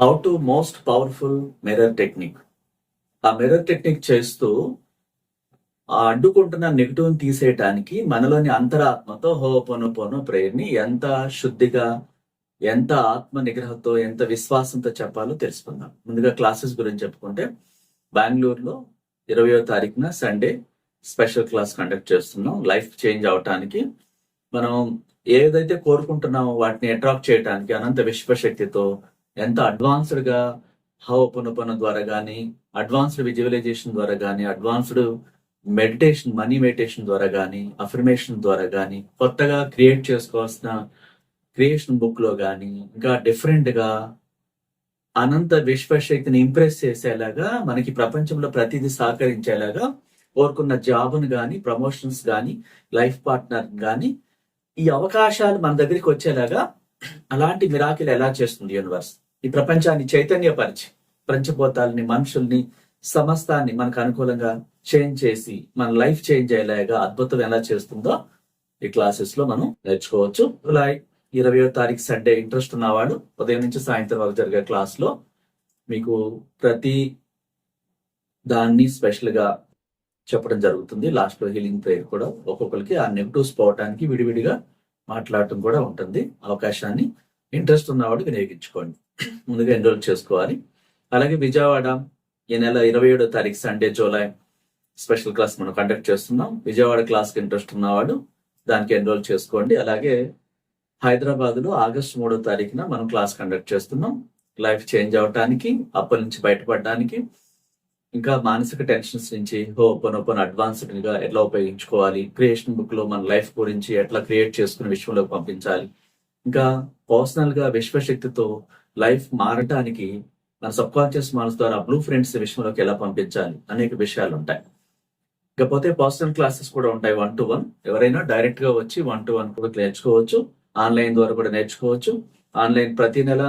How to most powerful mirror technique ఆ mirror technique చేస్తూ ఆ అడ్డుకుంటున్న నెగిటివ్ని తీసేయటానికి మనలోని అంతరాత్మతో హోపోనోపోనో ప్రేయర్ని ఎంత శుద్ధిగా ఎంత ఆత్మ నిగ్రహంతో ఎంత విశ్వాసంతో చెప్పాలో తెలుసుకుందాం. ముందుగా క్లాసెస్ గురించి చెప్పుకుంటే బెంగళూరులో ఇరవయో తారీఖున సండే స్పెషల్ క్లాస్ కండక్ట్ చేస్తున్నాం. లైఫ్ చేంజ్ అవటానికి మనం ఏదైతే కోరుకుంటున్నామో వాటిని అట్రాక్ట్ చేయడానికి అనంత విశ్వశక్తితో ఎంత అడ్వాన్స్డ్గా హవ పునపన ద్వారా కానీ అడ్వాన్స్డ్ విజువలైజేషన్ ద్వారా కానీ అడ్వాన్స్డ్ మెడిటేషన్ మనీ మెడిటేషన్ ద్వారా కానీ అఫర్మేషన్ ద్వారా కానీ కొత్తగా క్రియేట్ చేసుకోవాల్సిన క్రియేషన్ బుక్లో కానీ ఇంకా డిఫరెంట్గా అనంత విశ్వశక్తిని ఇంప్రెస్ చేసేలాగా మనకి ప్రపంచంలో ప్రతిదీ సహకరించేలాగా కోరుకున్న జాబ్ను కానీ ప్రమోషన్స్ కానీ లైఫ్ పార్ట్నర్ కానీ ఈ అవకాశాలు మన దగ్గరికి వచ్చేలాగా అలాంటి మిరాకిల్ ఎలా చేస్తుంది యూనివర్స్ ఈ ప్రపంచాన్ని చైతన్యపరిచి పంచభూతాలని మనుషుల్ని సమస్తాన్ని మనకు అనుకూలంగా చేంజ్ చేసి మన లైఫ్ చేంజ్ అయ్యేలాగా అద్భుతం ఎలా చేస్తుందో ఈ క్లాసెస్లో మనం నేర్చుకోవచ్చు. జూలై ఇరవయో తారీఖు సండే ఇంట్రెస్ట్ ఉన్నవాడు ఉదయం నుంచి సాయంత్రం వరకు జరిగే క్లాస్లో మీకు ప్రతి దాన్ని స్పెషల్గా చెప్పడం జరుగుతుంది. లాస్ట్లో హీలింగ్ ప్రేయర్ కూడా ఒక్కొక్కరికి ఆ నెగిటివ్స్ పోవటానికి విడివిడిగా మాట్లాడటం కూడా ఉంటుంది. అవకాశాన్ని ఇంట్రెస్ట్ ఉన్నవాడు వినియోగించుకోండి. ముందుగా ఎన్రోల్ చేసుకోవాలి. అలాగే విజయవాడ ఈ నెల ఇరవై ఏడో తారీఖు సండే జూలై స్పెషల్ క్లాస్ మనం కండక్ట్ చేస్తున్నాం. విజయవాడ క్లాస్కి ఇంట్రెస్ట్ ఉన్నవాడు దానికి ఎన్రోల్ చేసుకోండి. అలాగే హైదరాబాద్లో ఆగస్టు మూడో తారీఖున మనం క్లాస్ కండక్ట్ చేస్తున్నాం. లైఫ్ చేంజ్ అవటానికి అప్పటి నుంచి బయటపడడానికి ఇంకా మానసిక టెన్షన్స్ నుంచి ఓపెన్ ఓపెన్ అడ్వాన్స్డ్గా ఎట్లా ఉపయోగించుకోవాలి? క్రియేషన్ బుక్లో మన లైఫ్ గురించి ఎట్లా క్రియేట్ చేసుకునే విషయంలో పంపించాలి? ఇంకా పర్సనల్గా విశ్వశక్తితో లైఫ్ మారటానికి మన సబ్ కాన్షియస్ మనసు ద్వారా బ్లూ ఫ్రెండ్స్ విషయంలోకి ఎలా పంపించాలి? అనేక విషయాలు ఉంటాయి. ఇకపోతే పర్సనల్ క్లాసెస్ కూడా ఉంటాయి వన్ టు వన్ ఎవరైనా డైరెక్ట్గా వచ్చి వన్ టు వన్ కూడా నేర్చుకోవచ్చు. ఆన్లైన్ ద్వారా కూడా నేర్చుకోవచ్చు. ఆన్లైన్ ప్రతి నెల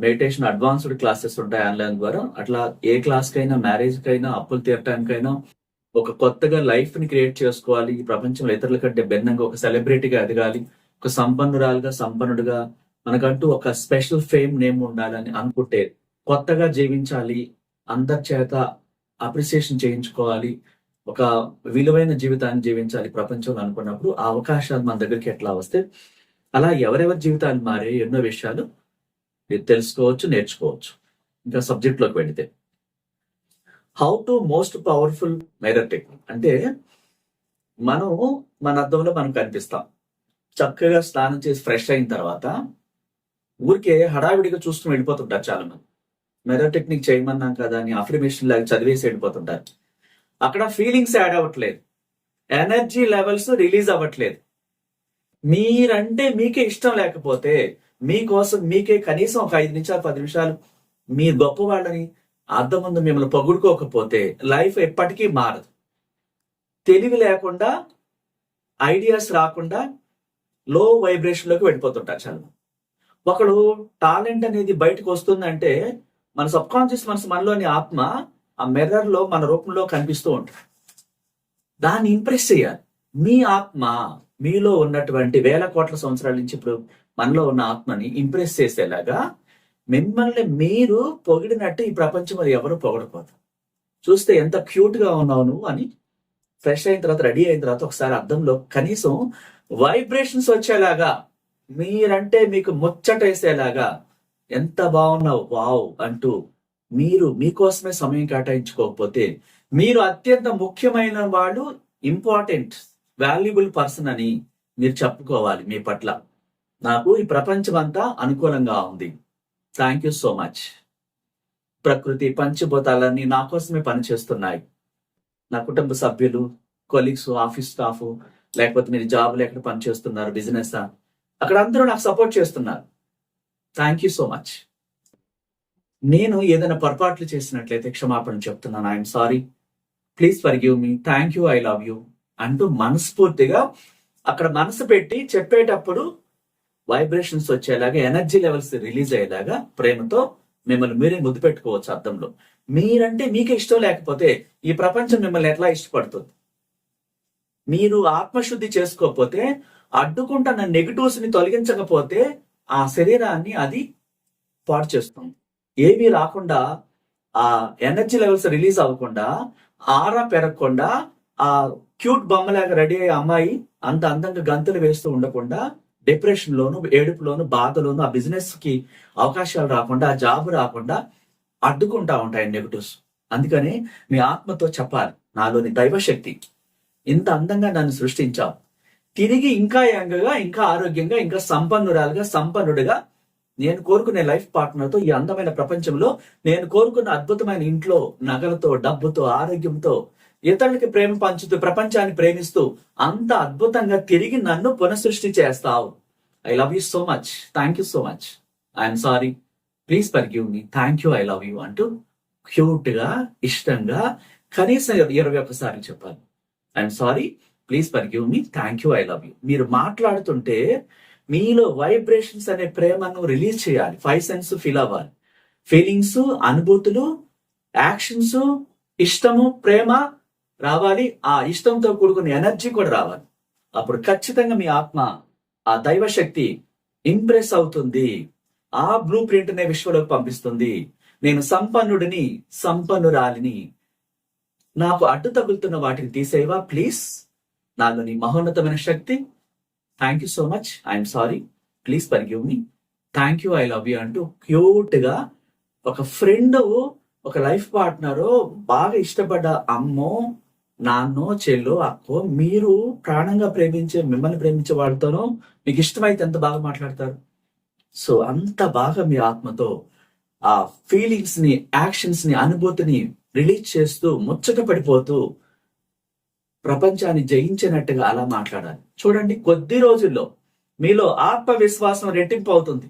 మెడిటేషన్ అడ్వాన్స్డ్ క్లాసెస్ ఉంటాయి ఆన్లైన్ ద్వారా. అట్లా ఏ క్లాస్ కైనా మ్యారేజ్ కైనా అప్పులు తీరటానికైనా ఒక కొత్తగా లైఫ్ని క్రియేట్ చేసుకోవాలి. ఈ ప్రపంచంలో ఇతరుల కంటే భిన్నంగా ఒక సెలబ్రిటీగా ఎదగాలి. ఒక సంపన్నురాలుగా సంపన్నుడుగా మనకంటూ ఒక స్పెషల్ ఫేమ్ నేమ్ ఉండాలని అనుకుంటే కొత్తగా జీవించాలి. అందరి చేత అప్రిసియేషన్ చేయించుకోవాలి. ఒక విలువైన జీవితాన్ని జీవించాలి ప్రపంచంలో అనుకున్నప్పుడు ఆ అవకాశాలు మన దగ్గరికి ఎట్లా వస్తే అలా ఎవరెవరి జీవితాలు మారే ఎన్నో విషయాలు మీరు తెలుసుకోవచ్చు నేర్చుకోవచ్చు. ఇంకా సబ్జెక్ట్లోకి వెళితే. How to most powerful mirror technique అంటే మనం మన అర్థంలో మనం కనిపిస్తాం. చక్కగా స్నానం చేసి ఫ్రెష్ అయిన తర్వాత ఊరికే హడావిడిగా చూస్తూ వెళ్ళిపోతుంటారు చాలా మంది మెరర్ టెక్నిక్ చేయమన్నాం కదా అని అఫర్మేషన్ లాగా చదివేసి వెళ్ళిపోతుంటారు. అక్కడ ఫీలింగ్స్ యాడ్ అవ్వట్లేదు. ఎనర్జీ లెవెల్స్ రిలీజ్ అవ్వట్లేదు. మీరంటే మీకే ఇష్టం లేకపోతే మీకోసం మీకే కనీసం ఒక ఐదు నిమిషాలు పది నిమిషాలు మీ గొప్ప వాళ్ళని అర్థం ముందు మిమ్మల్ని పొగుడుకోకపోతే లైఫ్ ఎప్పటికీ మారదు. తెలివి లేకుండా ఐడియాస్ రాకుండా లో వైబ్రేషన్లోకి వెళ్ళిపోతుంటారు చాలా ఒకడు టాలెంట్ అనేది బయటకు వస్తుందంటే మన సబ్ కాన్షియస్ మనసు మనలోని ఆత్మ ఆ మిర్రర్లో మన రూపంలో కనిపిస్తూ ఉంటుంది. దాన్ని ఇంప్రెస్ చేయాలి. మీ ఆత్మ మీలో ఉన్నటువంటి వేల కోట్ల సంవత్సరాల నుంచి ఇప్పుడు మనలో ఉన్న ఆత్మని ఇంప్రెస్ చేసేలాగా మిమ్మల్ని మీరు పొగిడినట్టు ఈ ప్రపంచం మరి ఎవరు పొగడపోదు చూస్తే ఎంత క్యూట్గా ఉన్నావు నువ్వు అని ఫ్రెష్ అయిన తర్వాత రెడీ అయిన తర్వాత ఒకసారి అర్థంలో కనీసం వైబ్రేషన్స్ వచ్చేలాగా మీరంటే మీకు ముచ్చటేసేలాగా ఎంత బాగున్నావు వావ్ అంటూ మీరు మీకోసమే సమయం కేటాయించుకోకపోతే మీరు అత్యంత ముఖ్యమైన వాళ్ళు ఇంపార్టెంట్ వాల్యుబుల్ పర్సన్ అని మీరు చెప్పుకోవాలి మీ పట్ల. నాకు ఈ ప్రపంచం అంతా అనుకూలంగా ఉంది. థ్యాంక్ యూ సో మచ్ ప్రకృతి పంచభూతాలన్నీ నా కోసమే పనిచేస్తున్నాయి. నా కుటుంబ సభ్యులు కొలీగ్స్ ఆఫీస్ స్టాఫ్ లేకపోతే మీరు జాబ్ ఎక్కడ పనిచేస్తున్నారు బిజినెస్ అక్కడ అందరూ నాకు సపోర్ట్ చేస్తున్నారు. థ్యాంక్ యూ సో మచ్ నేను ఏదైనా పొరపాట్లు చేసినట్లయితే క్షమాపణ చెప్తున్నాను. I'm sorry please forgive me thank you I love you అంటూ మనస్ఫూర్తిగా అక్కడ మనసు పెట్టి చెప్పేటప్పుడు వైబ్రేషన్స్ వచ్చేలాగా ఎనర్జీ లెవెల్స్ రిలీజ్ అయ్యేలాగా ప్రేమతో మిమ్మల్ని మీరే ముద్దు పెట్టుకోవచ్చు అర్థంలో మీరంటే మీకే ఇష్టం లేకపోతే ఈ ప్రపంచం మిమ్మల్ని ఎట్లా ఇష్టపడుతుంది? మీరు ఆత్మశుద్ధి చేసుకోకపోతే అడ్డుకుంటున్న నెగిటివ్స్ని తొలగించకపోతే ఆ శరీరాన్ని అది పాడు చేస్తుంది. ఏమీ రాకుండా ఆ ఎనర్జీ లెవెల్స్ రిలీజ్ అవ్వకుండా ఆరా పెరగకుండా ఆ క్యూట్ బొమ్మలాగా రెడీ అయ్యే అమ్మాయి అంత అందంగా గంతులు వేస్తూ ఉండకుండా డిప్రెషన్ లోను ఏడుపులోను బాధలోను ఆ బిజినెస్కి అవకాశాలు రాకుండా ఆ జాబ్ రాకుండా అడ్డుకుంటా ఉంటాయి నెగటివ్స్. అందుకని మీ ఆత్మతో చెప్పాలి. నాలోని దైవశక్తి. ఇంత అందంగా నన్ను సృష్టించావు. తిరిగి ఇంకా యంగగా ఇంకా ఆరోగ్యంగా ఇంకా సంపన్నురాలుగా సంపన్నుడిగా నేను కోరుకునే లైఫ్ పార్ట్నర్తో ఈ అందమైన ప్రపంచంలో నేను కోరుకున్న అద్భుతమైన ఇంట్లో నగలతో డబ్బుతో ఆరోగ్యంతో ఇతరులకి ప్రేమ పంచుతూ ప్రపంచాన్ని ప్రేమిస్తూ అంత అద్భుతంగా తిరిగి నన్ను పునఃసృష్టి చేస్తావు. I love you so much thank you so much I'm sorry please forgive me thank you I love you అంటూ క్యూట్గా ఇష్టంగా కనీసం ఇరవై ఒకసారి చెప్పాలి. I'm sorry please forgive me thank you I love you మీరు మాట్లాడుతుంటే మీలో వైబ్రేషన్స్ అనే ప్రేమను రిలీజ్ చేయాలి. ఫైవ్ సెన్స్ ఫీల్ అవ్వాలి. ఫీలింగ్స్ అనుభూతులు యాక్షన్స్ ఇష్టము ప్రేమ రావాలి ఆ ఇష్టంతో కూడుకున్న ఎనర్జీ కూడా రావాలి. అప్పుడు ఖచ్చితంగా మీ ఆత్మ ఆ దైవశక్తి ఇంప్రెస్ అవుతుంది. ఆ బ్లూ ప్రింట్ నే విశ్వలోకి పంపిస్తుంది. నేను సంపన్నుడిని సంపన్నురాలిని. నాకు అడ్డు తగులుతున్న వాటిని తీసేవా ప్లీజ్. నాలోని మహోన్నతమైన శక్తి. Thank you so much I'm sorry please forgive me thank you I love you అంటూ క్యూట్గా ఒక ఫ్రెండ్ ఒక లైఫ్ పార్ట్నరు బాగా ఇష్టపడ్డ అమ్మో నాన్నో చెల్లో అక్కో మీరు ప్రాణంగా ప్రేమించే మిమ్మల్ని ప్రేమించే వాళ్ళతోనూ మీకు ఇష్టమైతే ఎంత బాగా మాట్లాడతారు? సో అంత బాగా మీ ఆత్మతో ఆ ఫీలింగ్స్ని యాక్షన్స్ని అనుభూతిని రిలీజ్ చేస్తూ ముచ్చట పడిపోతూ ప్రపంచాన్ని జయించినట్టుగా అలా మాట్లాడాలి. చూడండి కొద్ది రోజుల్లో మీలో ఆత్మవిశ్వాసం రెట్టింపు అవుతుంది.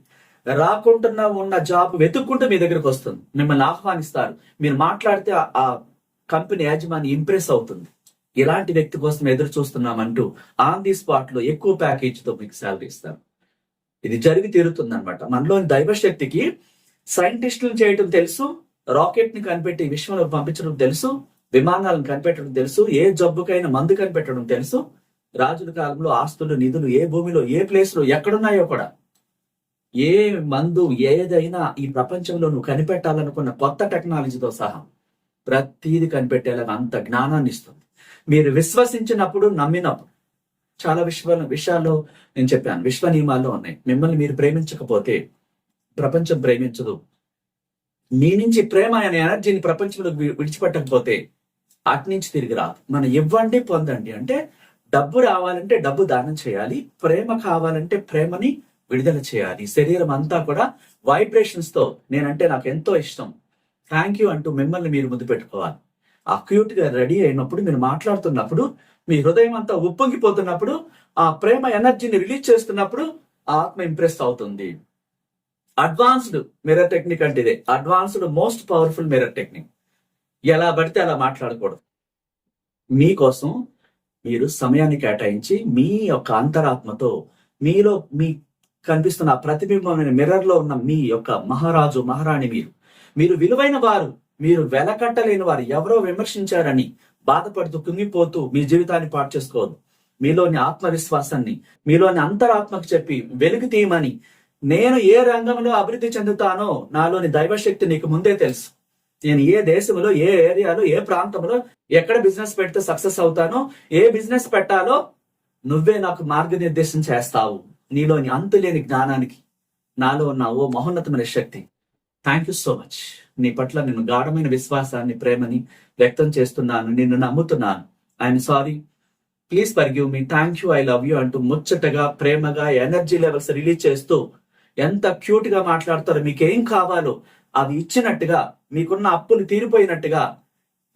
రాకుండా ఉన్న జాబ్ వెతుక్కుంటూ మీ దగ్గరకు వస్తుంది. మిమ్మల్ని ఆహ్వానిస్తారు. మీరు మాట్లాడితే ఆ కంపెనీ యాజమాని ఇంప్రెస్ అవుతుంది. ఇలాంటి వ్యక్తి కోసం ఎదురు చూస్తున్నామంటూ ఆన్ ది స్పాట్లో ఎక్కువ ప్యాకేజ్తో మీకు శాలరీ ఇస్తారు ఇది జరిగి తీరుతుంది అనమాట మనలోని దైవశక్తికి సైంటిస్టులను చేయటం తెలుసు రాకెట్ని కనిపెట్టి విశ్వంలో పంపించడం తెలుసు విమానాలను కనిపెట్టడం తెలుసు ఏ జబ్బుకైనా మందు కనిపెట్టడం తెలుసు. రాజుల కాలంలో ఆస్తులు నిధులు ఏ భూమిలో ఏ ప్లేస్లో ఎక్కడున్నాయో కూడా. ఏ మందు ఏదైనా ఈ ప్రపంచంలో నువ్వు కనిపెట్టాలనుకున్న కొత్త టెక్నాలజీతో సహా. ప్రతీది కనిపెట్టేలాగా అంత జ్ఞానాన్ని ఇస్తుంది. మీరు విశ్వసించినప్పుడు నమ్మినప్పుడు. చాలా విశ్వ విషయాల్లో నేను చెప్పాను విశ్వ నియమాల్లో ఉన్నాయి. మిమ్మల్ని మీరు ప్రేమించకపోతే ప్రపంచం ప్రేమించదు. మీ నుంచి ప్రేమ అనే ఎనర్జీని ప్రపంచంలో విడిచిపెట్టకపోతే అటు నుంచి తిరిగి రాదు. మనం ఇవ్వండి పొందండి. అంటే డబ్బు రావాలంటే డబ్బు దానం చేయాలి. ప్రేమ కావాలంటే ప్రేమని విడుదల చేయాలి. శరీరం అంతా కూడా వైబ్రేషన్స్తో నేనంటే నాకు ఎంతో ఇష్టం. థ్యాంక్ యూ అంటూ మిమ్మల్ని మీరు ముందు పెట్టుకోవాలి. ఆ గా రెడీ అయినప్పుడు మీరు మాట్లాడుతున్నప్పుడు మీ హృదయం అంతా ఉప్పొంగిపోతున్నప్పుడు ఆ ప్రేమ ఎనర్జీని రిలీజ్ చేస్తున్నప్పుడు ఆ ఆత్మ ఇంప్రెస్ అవుతుంది. అడ్వాన్స్డ్ మిర్రర్ టెక్నిక్ అంటే ఇదే. Advanced most powerful mirror technique ఎలా పడితే అలా మాట్లాడకూడదు. మీకోసం మీరు సమయాన్ని కేటాయించి మీ యొక్క అంతరాత్మతో మీలో మీ కనిపిస్తున్న ప్రతిబింబమైన మిర్రర్లో ఉన్న మీ యొక్క మహారాజు మహారాణి మీరు మీరు విలువైన వారు మీరు వెలకట్టలేని వారు ఎవరో విమర్శించారని బాధపడుతూ కుంగిపోతూ మీ జీవితాన్ని పాటు చేసుకోవద్దు మీలోని ఆత్మవిశ్వాసాన్ని మీలోని అంతరాత్మకు చెప్పి వెలుగు తీయమని నేను ఏ రంగంలో అభివృద్ధి చెందుతానో నాలోని దైవశక్తి నీకు ముందే తెలుసు. నేను ఏ దేశంలో ఏ ఏరియాలో ఏ ప్రాంతంలో ఎక్కడ బిజినెస్ పెడితే సక్సెస్ అవుతానో ఏ బిజినెస్ పెట్టాలో నువ్వే నాకు మార్గనిర్దేశం చేస్తావు. నీలోని అంతులేని జ్ఞానానికి నాలో ఉన్న ఓ మహోన్నతమైన శక్తి. థ్యాంక్ యూ సో మచ్ నీ పట్ల నేను గాఢమైన విశ్వాసాన్ని ప్రేమని వ్యక్తం చేస్తున్నాను. నిన్ను నమ్ముతున్నాను. I'm sorry please forgive me thank you I love you అంటూ ముచ్చటగా ప్రేమగా ఎనర్జీ లెవెల్స్ రిలీజ్ చేస్తూ ఎంత క్యూట్గా మాట్లాడతారో మీకేం కావాలో అవి ఇచ్చినట్టుగా మీకున్న అప్పులు తీరిపోయినట్టుగా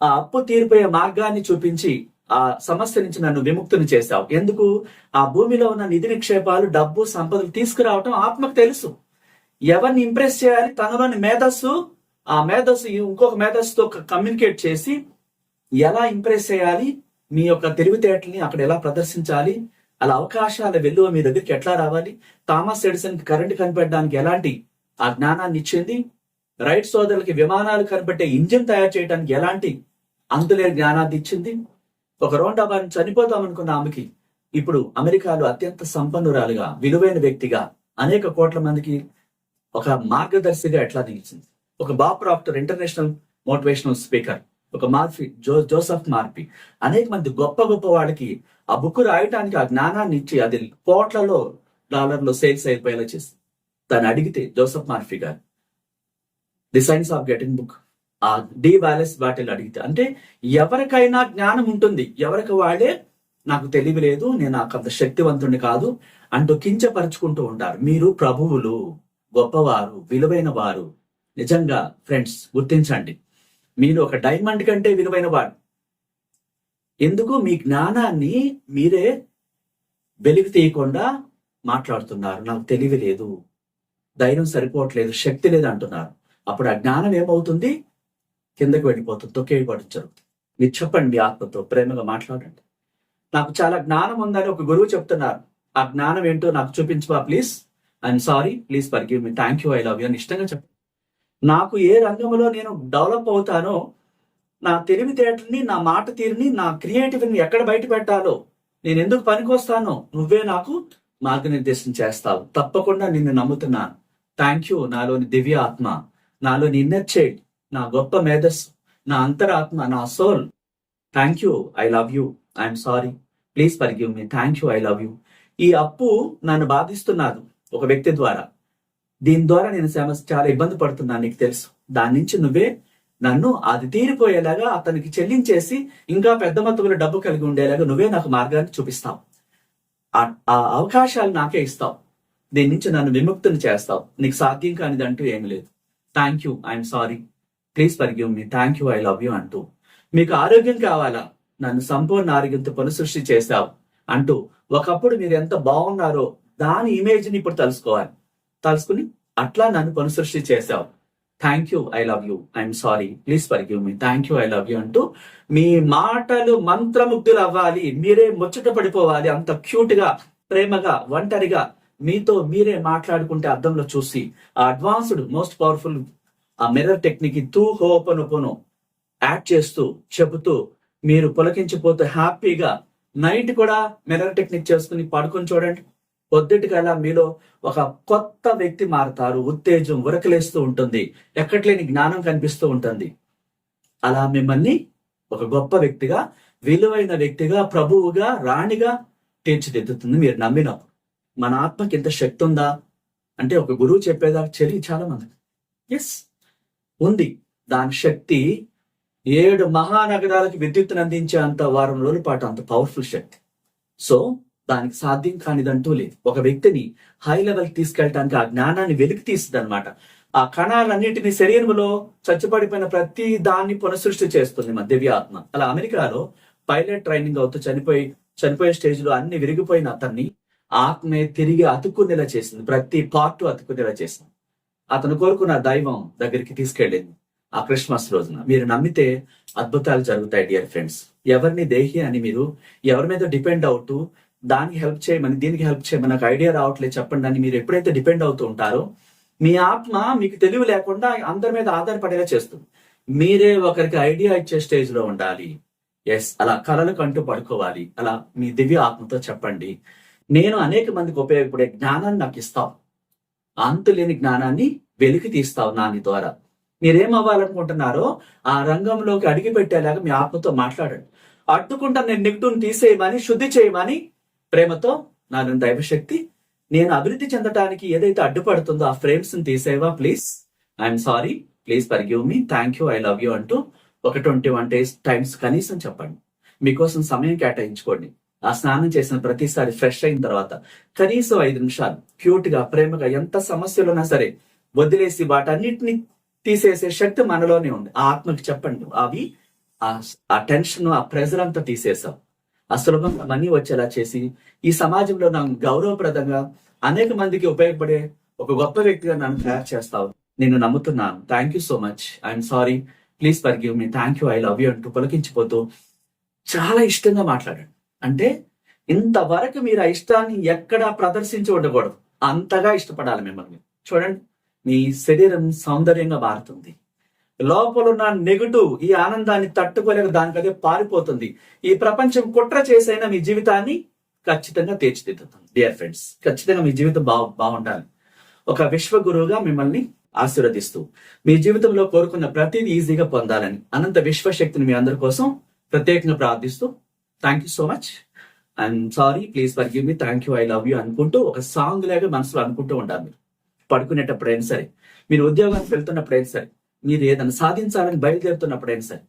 ఆ అప్పు తీరిపోయే మార్గాన్ని చూపించి ఆ సమస్య నుంచి నన్ను విముక్తిని చేశావు. ఎందుకు? ఆ భూమిలో ఉన్న నిధి నిక్షేపాలు డబ్బు సంపదలు తీసుకురావటం ఆత్మకు తెలుసు. ఎవరిని ఇంప్రెస్ చేయాలి? తనలోని మేధస్సు ఆ మేధస్సు ఇంకొక మేధస్సుతో కమ్యూనికేట్ చేసి ఎలా ఇంప్రెస్ చేయాలి? మీ యొక్క తెలివితేటల్ని అక్కడ ఎలా ప్రదర్శించాలి? అలా అవకాశాల వెలువ మీ దగ్గరికి ఎట్లా రావాలి? థామస్ ఎడిసన్కి కరెంట్ కనిపెట్టడానికి ఎలాంటి ఆ జ్ఞానాన్ని ఇచ్చింది? రైట్ సోదరులకి విమానాలు కనిపెట్టే ఇంజిన్ తయారు చేయడానికి ఎలాంటి అంతులేని జ్ఞానాన్ని ఇచ్చింది? ఒక రోండా బారిని చనిపోతాం అనుకున్న ఆమెకి ఇప్పుడు అమెరికాలో అత్యంత సంపన్నురాలుగా విలువైన వ్యక్తిగా అనేక కోట్ల మందికి ఒక మార్గదర్శిగా ఎట్లా నిలిచింది ఒక Bob Proctor international motivational speaker ఒక మార్ఫీ జో జోసఫ్ మార్పి అనేక మంది గొప్ప గొప్ప వాళ్ళకి ఆ బుక్ రాయటానికి ఆ జ్ఞానాన్ని ఇచ్చి అది కోట్లలో డాలర్లో సేల్స్ అయిపోయేలా చేసి తను అడిగితే జోసఫ్ మార్ఫీ గారు the science of getting book. ఆ డి వాలెస్ బాటిల్ అడిగితే అంటే ఎవరికైనా జ్ఞానం ఉంటుంది. ఎవరికి వాడే నాకు తెలివి లేదు నేను నాకు అంత శక్తివంతుడిని కాదు అంటూ కించపరుచుకుంటూ ఉంటారు. మీరు ప్రభువులు. గొప్పవారు విలువైన వారు నిజంగా ఫ్రెండ్స్ గుర్తించండి. మీరు ఒక డైమండ్ కంటే విలువైన వారు ఎందుకు మీ జ్ఞానాన్ని మీరే వెలికి తీయకుండా మాట్లాడుతున్నారు? నాకు తెలివి లేదు. ధైర్యం సరిపోవట్లేదు. శక్తి లేదు అంటున్నారు. అప్పుడు ఆ జ్ఞానం ఏమవుతుంది? కిందకి వెళ్ళిపోతుంది. తొక్కేయబడి జరుగుతుంది. మీరు చెప్పండి మీ ఆత్మతో ప్రేమగా మాట్లాడండి. నాకు చాలా జ్ఞానం ఉందని ఒక గురువు చెప్తున్నారు. ఆ జ్ఞానం ఏంటో నాకు చూపించవా please. I'm sorry please forgive me thank you I love you అని ఇష్టంగా చెప్పండి నాకు ఏ రంగంలో నేను డెవలప్ అవుతానో నా తెలివితేటల్ని నా మాట తీరుని నా క్రియేటివ్ని ఎక్కడ బయట పెట్టాలో నేను ఎందుకు పనికొస్తానో నువ్వే నాకు మార్గనిర్దేశం చేస్తావు. తప్పకుండా నిన్ను నమ్ముతున్నాను. థ్యాంక్ యూ నాలోని దివ్య ఆత్మ నాలోని ఇన్నర్ చైల్డ్ నా గొప్ప మేధస్సు నా అంతరాత్మ నా soul thank you I love you I'm sorry please forgive me thank you I love you ఈ అప్పు నన్ను బాధిస్తున్నది ఒక వ్యక్తి ద్వారా. దీని ద్వారా నేను సమస్య చాలా ఇబ్బంది పడుతున్నాను నీకు తెలుసు. దాని నుంచి నువ్వే నన్ను అది తీరిపోయేలాగా అతనికి చెల్లించేసి ఇంకా పెద్ద మొత్తంలో డబ్బు కలిగి ఉండేలాగా నువ్వే నాకు మార్గాన్ని చూపిస్తావు. ఆ- అవకాశాలు నాకే ఇస్తావు. దీని నుంచి నన్ను విముక్తుని చేస్తావు. నీకు సాధ్యం కానిది అంటూ ఏమి లేదు. Thank you I'm sorry please for me thank you I love you అంటూ. మీకు ఆరోగ్యం కావాలా? నన్ను సంపూర్ణ ఆరోగ్యంతో పునఃసృష్టి చేశావు అంటూ. ఒకప్పుడు మీరు ఎంత బాగున్నారో దాని ఇమేజ్ని ఇప్పుడు తెలుసుకోవాలి. తలుసుకుని అట్లా నన్ను కొనుసృష్టి చేశావు thank you I love you I'm sorry please forgive me thank you I love you అంటూ మీ మాటలు మంత్రముగ్ధులు అవ్వాలి. మీరే ముచ్చట పడిపోవాలి. అంత క్యూట్గా ప్రేమగా ఒంటరిగా మీతో మీరే మాట్లాడుకుంటే అర్థంలో చూసి ఆ అడ్వాన్స్డ్ మోస్ట్ పవర్ఫుల్ ఆ మిర్రర్ టెక్నిక్ తూ హోపనుపోను యాడ్ చేస్తూ చెబుతూ మీరు పులకించిపోతూ హ్యాపీగా నైట్ కూడా మిర్రర్ టెక్నిక్ చేసుకుని పడుకొని చూడండి. పొద్దుటికల్లా మీలో ఒక కొత్త వ్యక్తి మారుతారు. ఉత్తేజం ఉరకలేస్తూ ఉంటుంది. ఎక్కట్లేని జ్ఞానం కనిపిస్తూ ఉంటుంది. అలా మిమ్మల్ని ఒక గొప్ప వ్యక్తిగా విలువైన వ్యక్తిగా ప్రభువుగా రాణిగా తీర్చిదిద్దుతుంది మీరు నమ్మినప్పుడు. మన ఆత్మకి ఇంత శక్తి ఉందా? అంటే ఒక గురువు చెప్పేదా చెలి చాలా మంది. ఎస్ ఉంది. దాని శక్తి ఏడు మహానగరాలకు విద్యుత్తును అందించే అంత వారం రోజుల పాటు అంత పవర్ఫుల్ శక్తి. సో దానికి సాధ్యం కానిదంటూ లేదు. ఒక వ్యక్తిని హై లెవెల్ తీసుకెళ్ళటానికి ఆ జ్ఞానాన్ని వెలికి తీస్తుంది అనమాట ఆ కణాలన్నిటిని శరీరంలో చచ్చిపడిపోయిన ప్రతి దాన్ని పునఃసృష్టి చేస్తుంది మన దివ్య ఆత్మ. అలా అమెరికాలో పైలట్ ట్రైనింగ్ అవుతూ చనిపోయి చనిపోయే స్టేజ్లో అన్ని విరిగిపోయిన అతన్ని ఆత్మే తిరిగి అతుక్కునేలా చేసింది. ప్రతి పార్ట్ అతుక్కునేలా చేసింది. అతను కోరుకున్న దైవం దగ్గరికి తీసుకెళ్ళింది ఆ క్రిస్మస్ రోజున. మీరు నమ్మితే అద్భుతాలు జరుగుతాయి డియర్ ఫ్రెండ్స్ ఎవరిని దేహి అని మీరు ఎవరి మీద డిపెండ్ అవుతూ దానికి హెల్ప్ చేయమని దీనికి హెల్ప్ చేయమని నాకు ఐడియా రావట్లేదు. చెప్పండి అని మీరు ఎప్పుడైతే డిపెండ్ అవుతూ ఉంటారో మీ ఆత్మ మీకు తెలివి లేకుండా అందరి మీద ఆధారపడేలా చేస్తుంది. మీరే ఒకరికి ఐడియా ఇచ్చే స్టేజ్లో ఉండాలి. ఎస్ అలా కలలు కంటూ పడుకోవాలి. అలా మీ దివ్య ఆత్మతో చెప్పండి. నేను అనేక మందికి ఉపయోగపడే జ్ఞానాన్ని నాకు ఇస్తావు. అంతులేని జ్ఞానాన్ని వెలికి తీస్తావు నాని ద్వారా. మీరేం అవ్వాలనుకుంటున్నారో ఆ రంగంలోకి అడిగి పెట్టేలాగా మీ ఆత్మతో మాట్లాడండి. అడ్డుకుంటా నేను నెగిటివ్ తీసేయమని శుద్ధి చేయమని ప్రేమతో నాలో దైవశక్తి నేను అభివృద్ధి చెందడానికి ఏదైతే అడ్డుపడుతుందో ఆ ఫ్రేమ్స్ని తీసేవా please I'm sorry please forgive me thank you I love you అంటూ ఒక ట్వంటీ వన్ డేస్ టైమ్స్ కనీసం చెప్పండి. మీకోసం సమయం కేటాయించుకోండి. ఆ స్నానం చేసిన ప్రతిసారి ఫ్రెష్ అయిన తర్వాత కనీసం ఐదు నిమిషాలు క్యూట్గా ప్రేమగా ఎంత సమస్యలున్నా సరే వదిలేసి వాటన్నిటిని తీసేసే శక్తి మనలోనే ఉంది. ఆ ఆత్మకి చెప్పండి అవి ఆ- ఆ టెన్షన్ ఆ ప్రెజర్ అంతా తీసేసాం ఆ సులభంగా మనీ వచ్చేలా చేసి ఈ సమాజంలో నాకు గౌరవప్రదంగా అనేక మందికి ఉపయోగపడే ఒక గొప్ప వ్యక్తిగా నన్ను తయారు చేస్తావు నేను నమ్ముతున్నాను. Thank you so much I'm sorry please forgive me thank you I love you అంటూ పులకించిపోతూ చాలా ఇష్టంగా మాట్లాడండి అంటే ఇంతవరకు మీరు ఆ ఇష్టాన్ని ఎక్కడా ప్రదర్శించి ఉండకూడదు. అంతగా ఇష్టపడాలి మిమ్మల్ని. చూడండి. మీ శరీరం సౌందర్యంగా మారుతుంది. లోపల ఉన్న నెగటివ్ ఈ ఆనందాన్ని తట్టుకోలేక దానికదే పారిపోతుంది. ఈ ప్రపంచం కుట్ర చేసైనా మీ జీవితాన్ని ఖచ్చితంగా తీర్చిదిద్దుతుంది. డియర్ ఫ్రెండ్స్ ఖచ్చితంగా మీ జీవితం బా బాగుండాలి ఒక విశ్వ గురువుగా మిమ్మల్ని ఆశీర్వదిస్తూ మీ జీవితంలో కోరుకున్న ప్రతిదీ ఈజీగా పొందాలని అనంత విశ్వశక్తిని మీ అందరి కోసం ప్రత్యేకంగా ప్రార్థిస్తూ thank you so much I'm sorry please forgive me thank you I love you అనుకుంటూ ఒక సాంగ్ లాగా మనసులో అనుకుంటూ ఉండాలి మీరు. పడుకునేటప్పుడైనా సరే మీరు ఉద్యోగానికి వెళ్తున్నప్పుడైనా సరే మీరు ఏదైనా సాధించాలని బయలుదేరుతున్నప్పుడైనా సరే?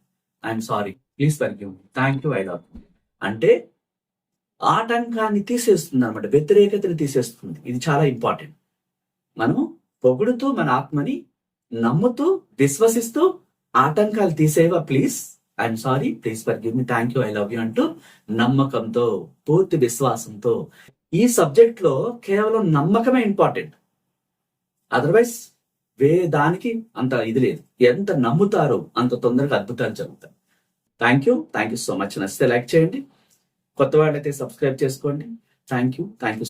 I'm sorry please thank you thank you I love you అంటే ఆటంకాన్ని తీసేస్తుంది అనమాట వ్యతిరేకతని తీసేస్తుంది. ఇది చాలా ఇంపార్టెంట్ మనం పొగుడుతూ మన ఆత్మని నమ్ముతూ విశ్వసిస్తూ ఆటంకాలు తీసేవా? Please I'm sorry please forgive me thank you I love you అంటూ నమ్మకంతో పూర్తి విశ్వాసంతో ఈ సబ్జెక్ట్లో కేవలం నమ్మకమే ఇంపార్టెంట్ అదర్వైజ్ వే దానికి అంత ఇది లేదు. ఎంత నమ్ముతారో అంత తొందరగా అద్భుతాలు జరుగుతాయి. Thank you thank you so much నచ్చితే లైక్ చేయండి. కొత్త వాళ్ళైతే సబ్స్క్రైబ్ చేసుకోండి. Thank you thank you